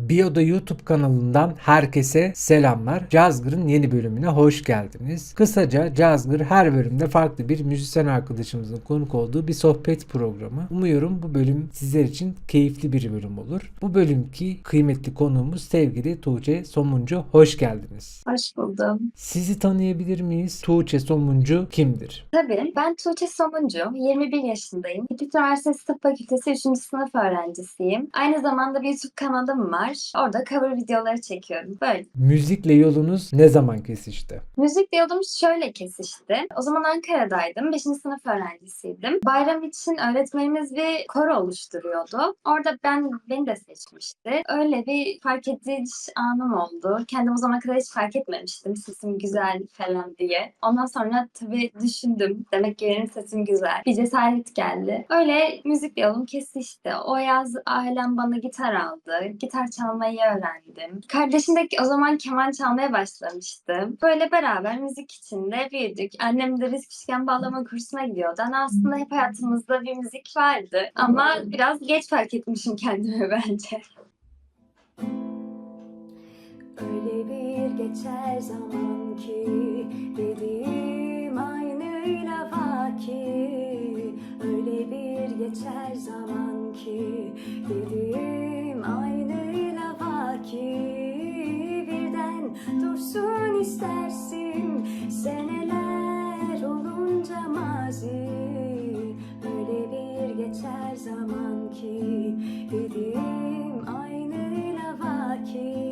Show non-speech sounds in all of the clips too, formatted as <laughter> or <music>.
Biyo'da YouTube kanalından herkese selamlar. Cazgır'ın yeni bölümüne hoş geldiniz. Kısaca Cazgır her bölümde farklı bir müzisyen arkadaşımızın konuk olduğu bir sohbet programı. Umuyorum bu bölüm sizler için keyifli bir bölüm olur. Bu bölümki kıymetli konuğumuz sevgili Tuğçe Somuncu. Hoş geldiniz. Hoş buldum. Sizi tanıyabilir miyiz? Tuğçe Somuncu kimdir? Tabii ben Tuğçe Somuncu, 21 yaşındayım. İTÜ Üniversitesi Tıp Fakültesi 3. sınıf öğrencisiyim. Aynı zamanda bir YouTube kanalım var. Orada cover videoları çekiyorum. Böyle. Müzikle yolunuz ne zaman kesişti? Müzik diyordum şöyle kesişti. O zaman Ankara'daydım. 5. sınıf öğrencisiydim. Bayram için öğretmenimiz bir koro oluşturuyordu. Orada ben beni de seçmişti. Öyle bir fark ediş anım oldu. Kendim o zamana kadar hiç fark etmemiştim sesim güzel falan diye. Ondan sonra tabii düşündüm. Demek ki benim sesim güzel. Bir cesaret geldi. Öyle müzik yolum kesişti. O yaz ailem bana gitar aldı. Gitar çalmayı öğrendim. Kardeşim de o zaman keman çalmaya başlamıştı. Böyle beraber müzik içinde büyüdük. Annem de risk üçgen bağlama kursuna gidiyordu. Yani aslında hep hayatımızda bir müzik vardı. Ama biraz geç fark etmişim kendimi <laughs> bence. Öyle bir geçer zaman ki dediğim aynıyla vaki Öyle bir geçer zaman ki dediğim vaki Birden dursun istersin. Seneler olunca mazi Öyle bir geçer zaman ki. Dediğim aynıyla vaki.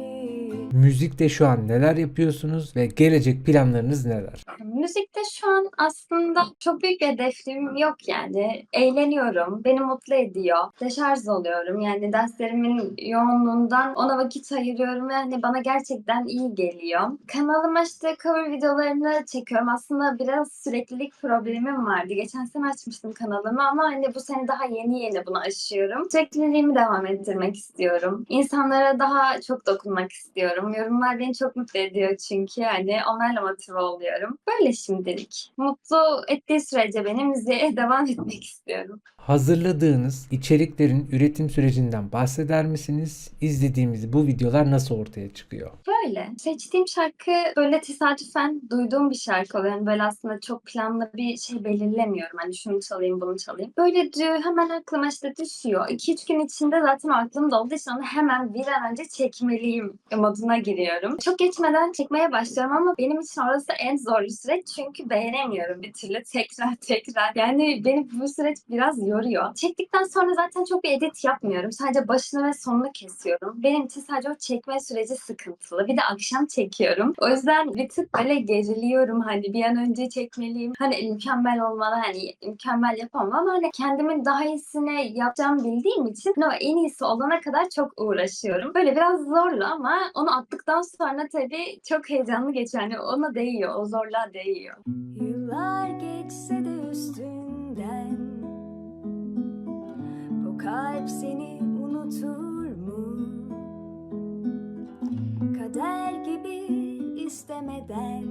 Müzikte şu an neler yapıyorsunuz ve gelecek planlarınız neler? Müzikte şu an aslında çok büyük bir hedefim yok yani. Eğleniyorum, beni mutlu ediyor. Deşarj oluyorum yani derslerimin yoğunluğundan ona vakit ayırıyorum ve hani bana gerçekten iyi geliyor. Kanalıma işte cover videolarını çekiyorum. Aslında biraz süreklilik problemim vardı. Geçen sene açmıştım kanalımı ama hani bu sene daha yeni yeni bunu aşıyorum. Sürekliliğimi devam ettirmek istiyorum. İnsanlara daha çok dokunmak istiyorum. Yorumlar beni çok mutlu ediyor çünkü hani onlarla motive oluyorum. Böyle şimdilik. Mutlu ettiği sürece benim müziğe <laughs> devam etmek istiyorum. Hazırladığınız içeriklerin üretim sürecinden bahseder misiniz? İzlediğimiz bu videolar nasıl ortaya çıkıyor? Böyle. Seçtiğim şarkı böyle tesadüfen duyduğum bir şarkı oluyor. Yani böyle aslında çok planlı bir şey belirlemiyorum. Hani şunu çalayım, bunu çalayım. Böyle diyor, hemen aklıma işte düşüyor. 2-3 gün içinde zaten aklımda olduğu için onu hemen bir an önce çekmeliyim moduna giriyorum. Çok geçmeden çekmeye başlıyorum ama benim için orası en zorlu süreç. Çünkü beğenemiyorum bir türlü tekrar tekrar. Yani beni bu süreç biraz yoruyor. Çektikten sonra zaten çok bir edit yapmıyorum. Sadece başını ve sonunu kesiyorum. Benim için sadece o çekme süreci sıkıntılı. Bir de akşam çekiyorum. O yüzden bir tık böyle geriliyorum. Hani bir an önce çekmeliyim. Hani mükemmel olmalı. Hani mükemmel yapamam ama hani kendimin daha iyisini yapacağımı bildiğim için hani o en iyisi olana kadar çok uğraşıyorum. Böyle biraz zorlu ama onu attıktan sonra tabii çok heyecanlı geçiyor. Yani ona değiyor. O zorluğa değiyor. Yıllar geçse de üstünden Bu kalp seni unutur mu? Kader gibi istemeden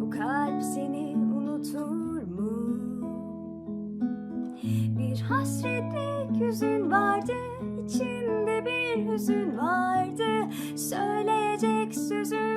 Bu kalp seni unutur mu? Bir hasretlik yüzün vardı içinde bir hüzün vardı Söyleyecek vardı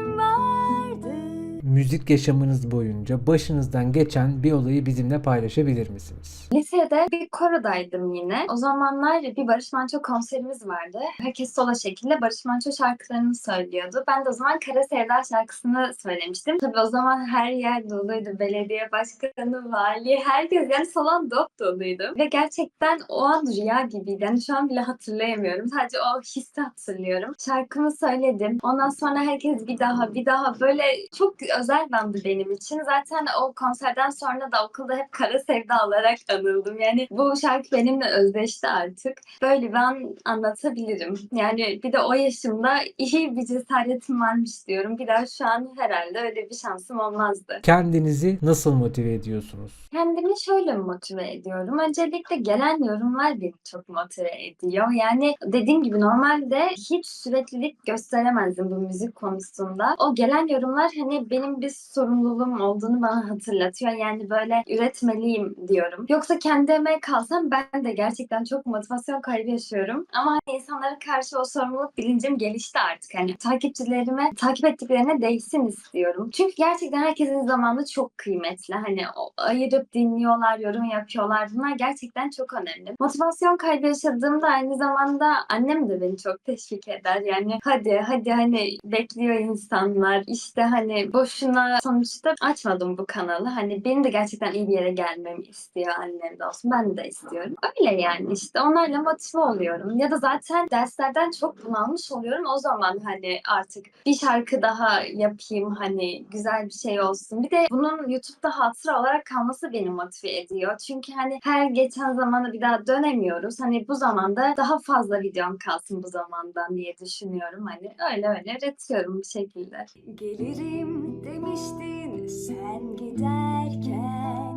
Müzik yaşamınız boyunca başınızdan geçen bir olayı bizimle paylaşabilir misiniz? Lisede bir korodaydım yine. O zamanlar bir Barış Manço konserimiz vardı. Herkes sola şekilde Barış Manço şarkılarını söylüyordu. Ben de o zaman Kara Sevda şarkısını söylemiştim. Tabii o zaman her yer doluydu. Belediye başkanı, vali, herkes yani salon dop doluydu. Ve gerçekten o an rüya gibiydi. Yani şu an bile hatırlayamıyorum. Sadece o hissi hatırlıyorum. Şarkımı söyledim. Ondan sonra herkes bir daha bir daha böyle çok özel bir andı benim için. Zaten o konserden sonra da okulda hep Kara Sevda olarak anıldım. Yani bu şarkı benimle özdeşti artık. Böyle ben anlatabilirim. Yani bir de o yaşımda iyi bir cesaretim varmış diyorum. Bir daha şu an herhalde öyle bir şansım olmazdı. Kendinizi nasıl motive ediyorsunuz? Kendimi şöyle motive ediyorum. Öncelikle gelen yorumlar beni çok motive ediyor. Yani dediğim gibi normalde hiç süreklilik gösteremezdim bu müzik konusunda. O gelen yorumlar hani benim bir sorumluluğum olduğunu bana hatırlatıyor. Yani böyle üretmeliyim diyorum. Yoksa kendi emeğe kalsam ben de gerçekten çok motivasyon kaybı yaşıyorum. Ama hani insanlara karşı o sorumluluk bilincim gelişti artık. Hani takipçilerime, takip ettiklerine değsin istiyorum. Çünkü gerçekten herkesin zamanı çok kıymetli. Hani ayırıp dinliyorlar, yorum yapıyorlar. Bunlar gerçekten çok önemli. Motivasyon kaybı yaşadığımda aynı zamanda annem de beni çok teşvik eder. Yani hadi hadi hani bekliyor insanlar. İşte hani boşuna sonuçta açmadım bu kanalı. Hani benim de gerçekten iyi bir yere gelmemi istiyor annem de olsun. Ben de istiyorum. Öyle yani işte onlarla motive oluyorum. Ya da zaten derslerden çok bunalmış oluyorum. O zaman hani artık bir şarkı daha yapayım hani güzel bir şey olsun. Bir de bunun YouTube'da hatıra olarak kalması beni motive ediyor. Çünkü hani her geçen zamanı bir daha dönemiyoruz. Hani bu zamanda daha fazla videom kalsın bu zamandan diye düşünüyorum. Hani öyle öyle üretiyorum bir şekilde. Gelirim demiştin sen giderken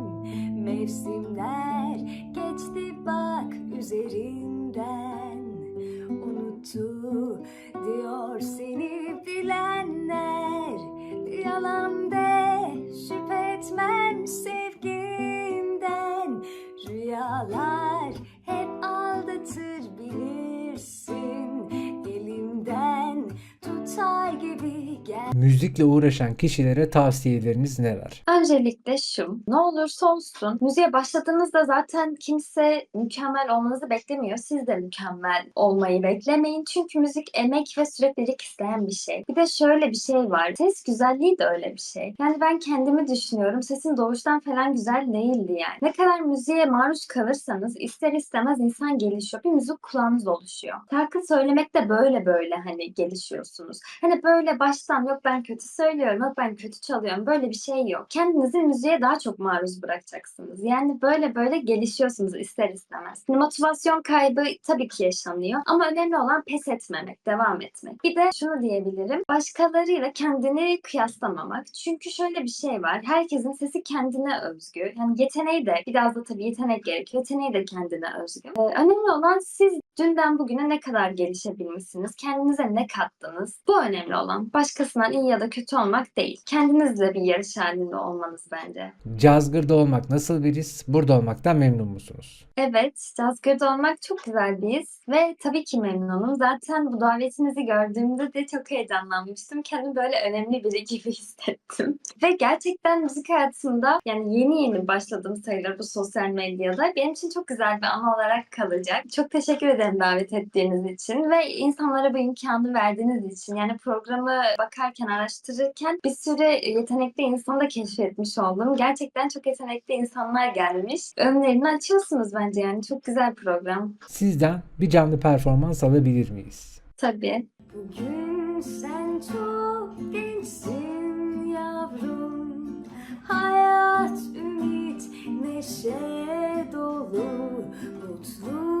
Mevsimler geçti bak üzerinden Müzikle uğraşan kişilere tavsiyeleriniz neler? Öncelikle şu, ne olursa olsun müziğe başladığınızda zaten kimse mükemmel olmanızı beklemiyor. Siz de mükemmel olmayı beklemeyin. Çünkü müzik emek ve süreklilik isteyen bir şey. Bir de şöyle bir şey var. Ses güzelliği de öyle bir şey. Yani ben kendimi düşünüyorum. Sesim doğuştan falan güzel değildi yani. Ne kadar müziğe maruz kalırsanız ister istemez insan gelişiyor. Bir müzik kulağınız oluşuyor. Şarkı söylemek de böyle böyle hani gelişiyorsunuz. Hani böyle baştan yok ben kötü söylüyorum, yok ben kötü çalıyorum. Böyle bir şey yok. Kendinizi müziğe daha çok maruz bırakacaksınız. Yani böyle böyle gelişiyorsunuz ister istemez. Hani motivasyon kaybı tabii ki yaşanıyor. Ama önemli olan pes etmemek, devam etmek. Bir de şunu diyebilirim. Başkalarıyla kendini kıyaslamamak. Çünkü şöyle bir şey var. Herkesin sesi kendine özgü. Yani yeteneği de biraz da tabii yetenek gerek. Yeteneği de kendine özgü. Ee, önemli olan siz dünden bugüne ne kadar gelişebilmişsiniz? Kendinize ne kattınız? Bu önemli olan. Başkasından iyi ya da kötü olmak değil. Kendinizle bir yarış halinde olmanız bence. Cazgır'da olmak nasıl bir his? Burada olmaktan memnun musunuz? Evet, Cazgır'da olmak çok güzel bir his ve tabii ki memnunum. Zaten bu davetinizi gördüğümde de çok heyecanlanmıştım. Kendimi böyle önemli biri gibi <laughs> hissettim. Ve gerçekten müzik hayatımda yani yeni yeni başladım sayılır bu sosyal medyada. Benim için çok güzel bir an olarak kalacak. Çok teşekkür ederim davet ettiğiniz için ve insanlara bu imkanı verdiğiniz için. Yani programı bakarken, araştırırken bir sürü yetenekli insanı da keşfetmiş oldum. Gerçekten çok yetenekli insanlar gelmiş. Önlerini açıyorsunuz bence yani. Çok güzel program. Sizden bir canlı performans alabilir miyiz? Tabii. Bugün sen çok gençsin yavrum Hayat, ümit, neşe dolu Mutlu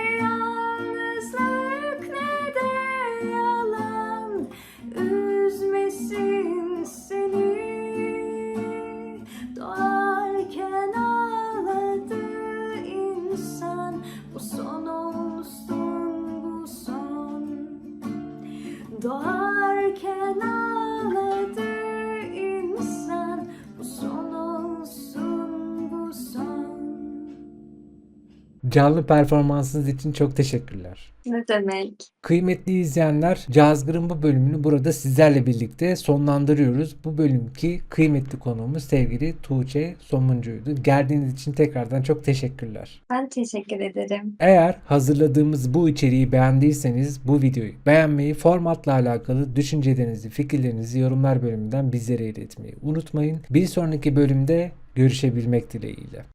So I can Canlı performansınız için çok teşekkürler. Ne demek? Kıymetli izleyenler, Cazgır'ın bu bölümünü burada sizlerle birlikte sonlandırıyoruz. Bu bölümki kıymetli konuğumuz sevgili Tuğçe Somuncu'ydu. Geldiğiniz için tekrardan çok teşekkürler. Ben teşekkür ederim. Eğer hazırladığımız bu içeriği beğendiyseniz bu videoyu beğenmeyi, formatla alakalı düşüncelerinizi, fikirlerinizi yorumlar bölümünden bizlere iletmeyi unutmayın. Bir sonraki bölümde görüşebilmek dileğiyle.